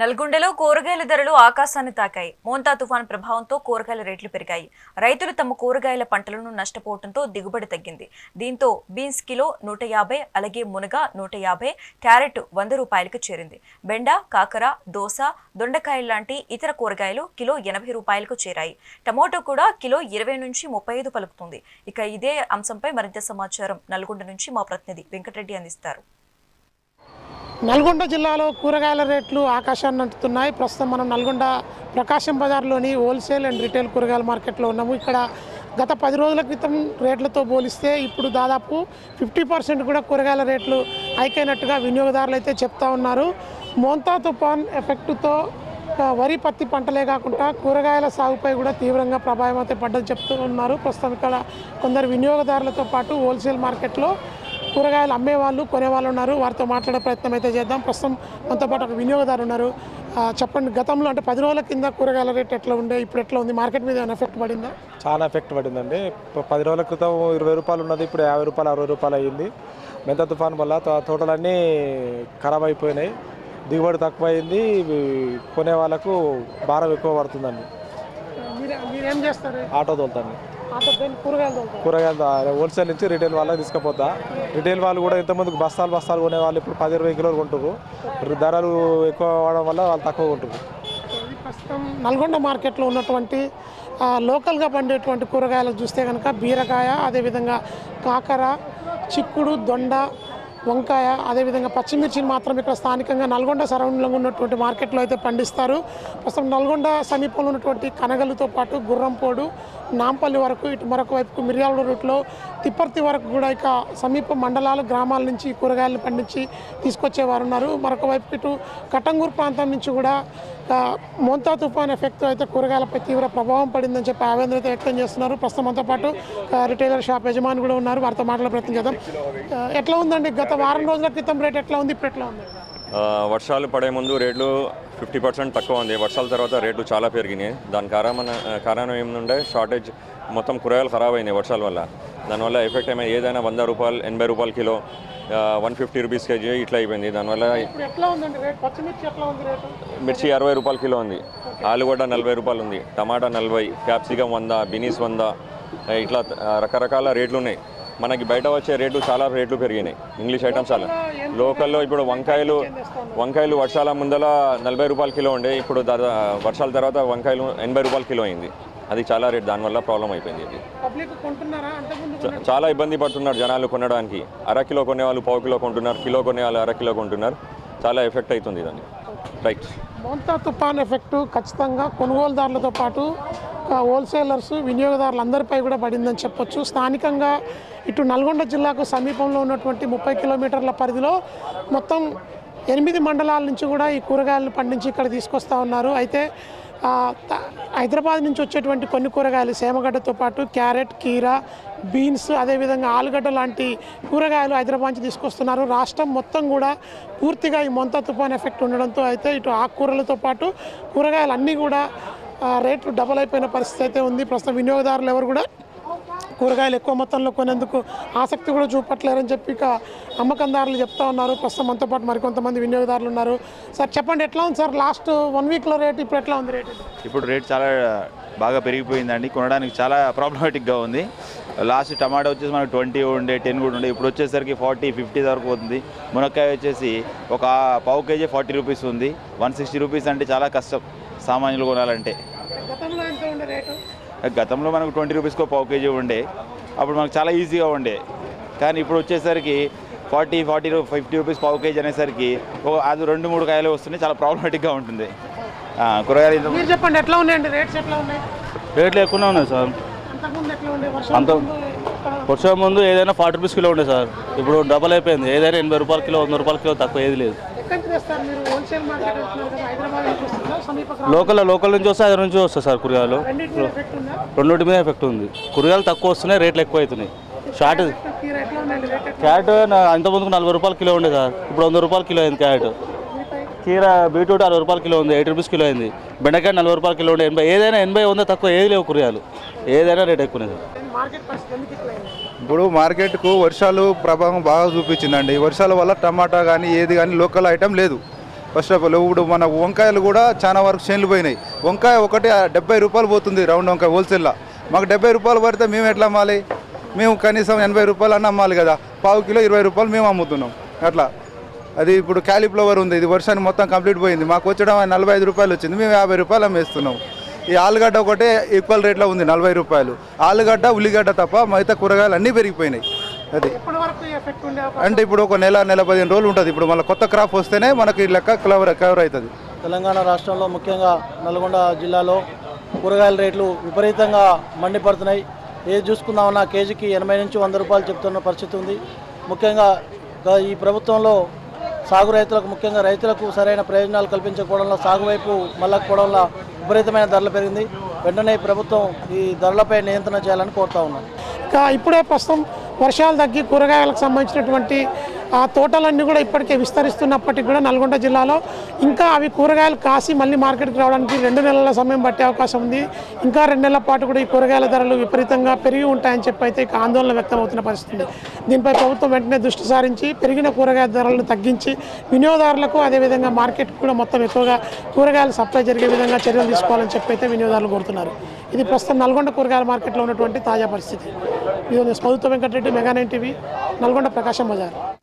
నల్గొండలో కూరగాయల ధరలు ఆకాశాన్ని తాకాయి. మోంతా తుఫాన్ ప్రభావంతో కూరగాయల రేట్లు పెరిగాయి. రైతులు తమ కూరగాయల పంటలను నష్టపోవడంతో దిగుబడి తగ్గింది. దీంతో బీన్స్ కిలో నూట యాభై అలాగే మునగ నూట యాభై క్యారెట్ వంద రూపాయలకు చేరింది. బెండ కాకర దోస దొండకాయలు లాంటి ఇతర కూరగాయలు కిలో ఎనభై రూపాయలకు చేరాయి. టమోటో కూడా కిలో ఇరవై నుంచి ముప్పై ఐదు పలుకుతుంది. ఇక ఇదే అంశంపై మరింత సమాచారం నల్గొండ నుంచి మా ప్రతినిధి వెంకటరెడ్డి అందిస్తారు. నల్గొండ జిల్లాలో కూరగాయల రేట్లు ఆకాశాన్ని అంటుతున్నాయి. ప్రస్తుతం మనం నల్గొండ ప్రకాశం బజార్లోని హోల్సేల్ అండ్ రిటైల్ కూరగాయల మార్కెట్లో ఉన్నాము. ఇక్కడ గత పది రోజుల క్రితం రేట్లతో పోలిస్తే ఇప్పుడు దాదాపు ఫిఫ్టీ పర్సెంట్ కూడా కూరగాయల రేట్లు హైకైనట్టుగా వినియోగదారులు అయితే చెప్తా ఉన్నారు. మోంతా తుఫాన్ ఎఫెక్టుతో వరి పత్తి పంటలే కాకుండా కూరగాయల సాగుపై కూడా తీవ్రంగా ప్రభావం అయితే పడ్డది చెప్తూ ఉన్నారు. ప్రస్తుతం ఇక్కడ కొందరు వినియోగదారులతో పాటు హోల్సేల్ మార్కెట్లో కూరగాయలు అమ్మేవాళ్ళు కొనేవాళ్ళు ఉన్నారు. వారితో మాట్లాడే ప్రయత్నం అయితే చేద్దాం. ప్రస్తుతం మనతో పాటు ఒక వినియోగదారు ఉన్నారు. చెప్పండి గతంలో అంటే పది రోజుల కింద కూరగాయల రేట్ ఎట్లా ఉండే ఇప్పుడు ఎట్లా ఉంది? మార్కెట్ మీద ఏమైనా ఎఫెక్ట్ పడిందా? చాలా ఎఫెక్ట్ పడిందండి. పది రోజుల క్రితం ఇరవై రూపాయలు ఉన్నది ఇప్పుడు యాభై రూపాయలు అరవై రూపాయలు అయ్యింది మెంత తుఫాన్ వల్ల తోటలన్నీ ఖరాబ్ అయిపోయినాయి. దిగుబడి తక్కువ అయింది ఇవి కొనే వాళ్ళకు భారం ఎక్కువ పడుతుందండి. మీరు మీరేం చేస్తారు? ఆటో తోలుతాను. కూరగాయలు కూరగాయలు హోల్సేల్ నుంచి రిటైల్ వాళ్ళకి తీసుకుపోతా. రిటైల్ వాళ్ళు కూడా ఇంతమందికి బస్తాలు బస్తాలు కొనే వాళ్ళు ఇప్పుడు పది ఇరవై కిలోలు కొంటారు ధరలు ఎక్కువ అవడం వల్ల వాళ్ళు తక్కువ కొంటారు ప్రస్తుతం నల్గొండ మార్కెట్లో ఉన్నటువంటి లోకల్గా పండేటువంటి కూరగాయలు చూస్తే కనుక బీరకాయ అదేవిధంగా కాకర చిక్కుడు దొండ వంకాయ అదేవిధంగా పచ్చిమిర్చిని మాత్రం ఇక్కడ స్థానికంగా నల్గొండ సరౌండింగ్లో ఉన్నటువంటి మార్కెట్లో అయితే పండిస్తారు. ప్రస్తుతం నల్గొండ సమీపంలో ఉన్నటువంటి కనగలుతో పాటు గుర్రంపోడు నాంపల్లి వరకు ఇటు మరొక వైపుకు మిర్యాల రూట్లో తిప్పర్తి వరకు కూడా ఇక సమీప మండలాలు గ్రామాల నుంచి కూరగాయలు కూరగాయలను పండించి తీసుకొచ్చేవారు ఉన్నారు మరొక వైపు ఇటు కటంగూరు ప్రాంతం నుంచి కూడా మోంతా తుఫాన్ ఎఫెక్ట్ అయితే కూరగాయలపై తీవ్ర ప్రభావం పడిందని చెప్పి ఆవేదన అయితే వ్యక్తం చేస్తున్నారు. ప్రస్తుతం మనతో పాటు రిటైలర్ షాప్ యజమాని కూడా ఉన్నారు. వారితో మాట్లాడే ప్రయత్నం చేద్దాం. ఎట్లా ఉందండి? గత వారం రోజుల క్రితం రేట్ ఎట్లా ఉంది? ఇప్పుడు ఎట్లా ఉంది వర్షాలు పడే ముందు రేట్లు ఫిఫ్టీ పర్సెంట్ తక్కువ ఉంది. వర్షాల తర్వాత రేట్లు చాలా పెరిగినాయి. దాని కారణం కారణం ఏముండే షార్టేజ్ మొత్తం కూరగాయలు ఖరాబ్ అయినాయి వర్షాల వల్ల. దానివల్ల ఎఫెక్ట్ ఏమైనా ఏదైనా వంద రూపాయలు ఎనభై రూపాయల kilo one fifty rupees KG ఇట్లా అయిపోయింది. దానివల్ల మిర్చి అరవై రూపాయల కిలో ఉంది. ఆలుగడ్డ నలభై రూపాయలు ఉంది. టమాటా నలభై క్యాప్సికమ్ వంద బినీస్ వంద ఇట్లా రకరకాల రేట్లు ఉన్నాయి. మనకి బయట వచ్చే రేట్లు చాలా రేట్లు పెరిగినాయి. ఇంగ్లీష్ ఐటమ్స్ చాలా. లోకల్లో ఇప్పుడు వంకాయలు వంకాయలు వర్షాల ముందల నలభై రూపాయల కిలో ఉండే. ఇప్పుడు దాదా వర్షాల తర్వాత వంకాయలు ఎనభై రూపాయల కిలో అయింది. అది చాలా రేట్ దానివల్ల ప్రాబ్లం అయిపోయింది ఇది. చ- చాలా ఇబ్బంది పడుతున్నారు జనాలు కొనడానికి. అర కిలో కొనే వాళ్ళు పావు కిలో కొంటున్నారు కిలో కొనే వాళ్ళు అర కిలో కొంటున్నారు. చాలా ఎఫెక్ట్ అవుతుంది దాన్ని రైట్ మోంతా తుఫాన్ ఎఫెక్ట్ ఖచ్చితంగా కొనుగోలుదారులతో పాటు హోల్సేలర్స్ వినియోగదారులందరిపై కూడా పడిందని చెప్పొచ్చు. స్థానికంగా ఇటు నల్గొండ జిల్లాకు సమీపంలో ఉన్నటువంటి ముప్పై కిలోమీటర్ల పరిధిలో మొత్తం ఎనిమిది మండలాల నుంచి కూడా ఈ కూరగాయలను పండించి ఇక్కడ తీసుకొస్తా ఉన్నారు. అయితే హైదరాబాద్ నుంచి వచ్చేటువంటి కొన్ని కూరగాయలు సేమగడ్డతో పాటు క్యారెట్ కీరా బీన్స్ అదేవిధంగా ఆలుగడ్డ లాంటి కూరగాయలు హైదరాబాద్ నుంచి తీసుకొస్తున్నారు. రాష్ట్రం మొత్తం కూడా పూర్తిగా ఈ మొంత తుఫాన్ ఎఫెక్ట్ ఉండడంతో అయితే ఇటు ఆకుకూరలతో పాటు కూరగాయలు అన్నీ కూడా రేట్లు డబల్ అయిపోయిన పరిస్థితి అయితే ఉంది. ప్రస్తుతం వినియోగదారులు ఎవరు కూడా కూరగాయలు ఎక్కువ మొత్తంలో కొనేందుకు ఆసక్తి కూడా చూపట్లేరని చెప్పి ఇక అమ్మకందారులు చెప్తా ఉన్నారు. ప్రస్తుతం మనతో పాటు మరికొంతమంది వినియోగదారులు ఉన్నారు. సార్ చెప్పండి ఎట్లా ఉంది సార్? లాస్ట్ వన్ వీక్లో రేట్ ఇప్పుడు ఎట్లా ఉంది రేట్? ఇప్పుడు రేట్ చాలా బాగా పెరిగిపోయిందండి. కొనడానికి చాలా ప్రాబ్లమాటిక్గా ఉంది. లాస్ట్ టమాటా వచ్చేసి మనకు ట్వంటీ ఉండే టెన్ కూడా ఉండే. ఇప్పుడు వచ్చేసరికి ఫార్టీ ఫిఫ్టీ వరకు పోతుంది. మునక్కాయ వచ్చేసి ఒక పావు కేజీ ఫార్టీ రూపీస్ ఉంది. వన్ సిక్స్టీ రూపీస్ అంటే చాలా కష్టం సామాన్యులు కొనాలంటే. గతంలో మనకు ట్వంటీ రూపీస్కో పావు కేజీ ఉండే అప్పుడు మనకు చాలా ఈజీగా ఉండే. కానీ ఇప్పుడు వచ్చేసరికి ఫార్టీ ఫార్టీ ఫిఫ్టీ రూపీస్ పావు కేజీ అనేసరికి ఒక అది రెండు మూడు కాయలు వస్తున్నాయి చాలా ప్రాబ్లమాటిక్గా ఉంటుంది. కూరగాయలు మీరు చెప్పండి ఎట్లా ఉన్నాయండి? రేట్స్ ఎట్లా ఉన్నాయి? రేట్లు ఎక్కువనే ఉన్నాయి సార్. అంత వర్షం ముందు ఏదైనా ఫార్టీ రూపీస్ కిలో ఉండే సార్. ఇప్పుడు డబల్ అయిపోయింది. ఏదైనా ఎనభై రూపాయల కిలో వంద రూపాయల కిలో తక్కువ ఏది లేదు. హైదరాబాద్ లోకల్ లోకల్ నుంచి వస్తే అది నుంచి వస్తాయి సార్ కూరగాయలు. రెండింటి మీద ఎఫెక్ట్ ఉందా. ఉంది కూరగాయలు తక్కువ వస్తున్నాయి రేట్లు ఎక్కువ అవుతున్నాయి. షార్ట్ క్యారెట్ అంత ముందుకు నలభై రూపాయల కిలో ఉండే సార్. ఇప్పుడు వంద రూపాయల కిలో అయింది క్యారెట్. కీర బీట్రూట్ అరవై రూపాయల కిలో ఉంది ఎయిటీ రూపీస్ కిలో అయింది. బెండకాయ నలభై రూపాయల కిలో ఉండే ఎనభై ఏదైనా ఎనభై వంద తక్కువ ఏది లేవు కూరగాయలు. ఏదైనా రేట్ ఎక్కువనే ఇప్పుడు మార్కెట్కు వర్షాలు ప్రభావం బాగా చూపించిందండి. వర్షాల వల్ల టమాటా కానీ ఏది కానీ లోకల్ ఐటెం లేదు. ఫస్ట్ ఆఫ్ ఆల్ ఇప్పుడు మన వంకాయలు కూడా చాలా వరకు చేనులు పోయినాయి. వంకాయ ఒకటి డెబ్బై రూపాయలు పోతుంది రౌండ్ వంకాయ హోల్సేల్లో. మాకు డెబ్బై రూపాయలు పడితే మేము ఎట్లా అమ్మాలి? మేము కనీసం ఎనభై రూపాయలు అన్న అమ్మాలి కదా. పావు కిలో ఇరవై రూపాయలు మేము అమ్ముతున్నాం. అట్లా. అది ఇప్పుడు క్యాలీఫ్లవర్ ఉంది. ఇది వర్షానికి మొత్తం కంప్లీట్ పోయింది. మాకు వచ్చడం నలభై ఐదు రూపాయలు వచ్చింది. మేము యాభై రూపాయలు అమ్మేస్తున్నాం. ఈ ఆలుగడ్డ ఒకటే ఈక్వల్ రేట్లో ఉంది నలభై రూపాయలు. ఆలుగడ్డ ఉల్లిగడ్డ తప్ప మిగతా కూరగాయలు అన్నీ పెరిగిపోయినాయి. అది. ఇప్పటి వరకు ఈ ఎఫెక్ట్ ఉండే అవకాశం? అంటే ఇప్పుడు ఒక నెల నెల పదిహేను రోజులు ఉంటుంది. ఇప్పుడు మళ్ళీ కొత్త క్రాప్ వస్తేనే మనకి ఈ లెక్క కవర్ కవర్ అవుతుంది. తెలంగాణ రాష్ట్రంలో ముఖ్యంగా నల్గొండ జిల్లాలో కూరగాయల రేట్లు విపరీతంగా మండిపడుతున్నాయి. ఏది చూసుకుందామన్నా కేజీకి ఎనభై నుంచి వంద రూపాయలు చెప్తున్న పరిస్థితి ఉంది. ముఖ్యంగా ఈ ప్రభుత్వంలో సాగు రైతులకు ముఖ్యంగా రైతులకు సరైన ప్రయోజనాలు కల్పించకపోవడంలో సాగు వైపు మళ్ళకపోవడంలో విపరీతమైన ధరలు పెరిగింది. వెంటనే ప్రభుత్వం ఈ ధరలపై నియంత్రణ చేయాలని కోరుతా ఉన్నాను ఇంకా ఇప్పుడే ప్రస్తుతం వర్షాలు తగ్గి కూరగాయలకు సంబంధించినటువంటి ఆ తోటలన్నీ కూడా ఇప్పటికే విస్తరిస్తున్నప్పటికీ కూడా నల్గొండ జిల్లాలో ఇంకా అవి కూరగాయలు కాసి మళ్ళీ మార్కెట్కి రావడానికి రెండు నెలల సమయం పట్టే అవకాశం ఉంది. ఇంకా రెండు నెలల పాటు కూడా ఈ కూరగాయల ధరలు విపరీతంగా పెరిగి ఉంటాయని చెప్పి అయితే ఇక ఆందోళన వ్యక్తం అవుతున్న పరిస్థితి దీనిపై ప్రభుత్వం వెంటనే దృష్టి సారించి పెరిగిన కూరగాయల ధరలను తగ్గించి వినియోగదారులకు అదేవిధంగా మార్కెట్ కూడా మొత్తం ఎక్కువగా కూరగాయలు సప్లై జరిగే విధంగా చర్యలు తీసుకోవాలని చెప్పి అయితే వినియోగదారులు కోరుతున్నారు. ఇది ప్రస్తుతం నల్గొండ కూరగాయల మార్కెట్లో ఉన్నటువంటి తాజా పరిస్థితి. ఇది మధుతో Venkata Reddy mega nine TV Nalgonda Prakasam Bazar.